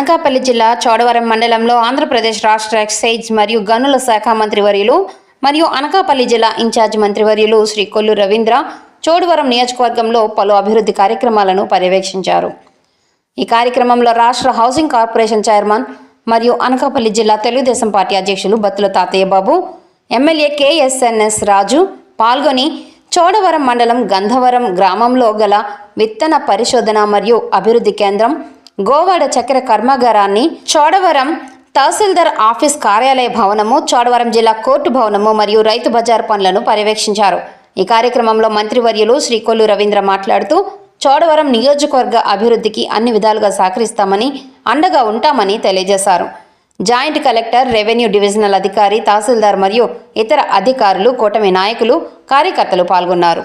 అనకాపల్లి జిల్లా చోడవరం మండలంలో ఆంధ్రప్రదేశ్ రాష్ట్ర ఎక్సైజ్ మరియు గనుల శాఖ మంత్రివర్యులు మరియు అనకాపల్లి జిల్లా ఇన్ఛార్జ్ మంత్రివర్యులు శ్రీ కొల్లు రవీంద్ర చోడవరం నియోజకవర్గంలో పలు అభివృద్ధి కార్యక్రమాలను పర్యవేక్షించారు. ఈ కార్యక్రమంలో రాష్ట్ర హౌసింగ్ కార్పొరేషన్ చైర్మన్ మరియు అనకాపల్లి జిల్లా తెలుగుదేశం పార్టీ అధ్యక్షులు బత్తుల తాతయ్య బాబు ఎమ్మెల్యే కేఎస్ఎన్ఎస్ రాజు పాల్గొని చోడవరం మండలం గంధవరం గ్రామంలో గల విత్తన పరిశోధన మరియు అభివృద్ధి కేంద్రం గోవాడ చక్కెర కర్మాగారాన్ని చోడవరం తహసీల్దార్ ఆఫీస్ కార్యాలయ భవనము చోడవరం జిల్లా కోర్టు భవనము మరియు రైతు బజార్ పనులను పర్యవేక్షించారు. ఈ కార్యక్రమంలో మంత్రివర్యులు శ్రీ కొల్లు రవీంద్ర మాట్లాడుతూ చోడవరం నియోజకవర్గ అభివృద్ధికి అన్ని విధాలుగా సహకరిస్తామని అండగా ఉంటామని తెలియజేశారు. జాయింట్ కలెక్టర్ రెవెన్యూ డివిజనల్ అధికారి తహసీల్దార్ మరియు ఇతర అధికారులు కూటమి నాయకులు కార్యకర్తలు పాల్గొన్నారు.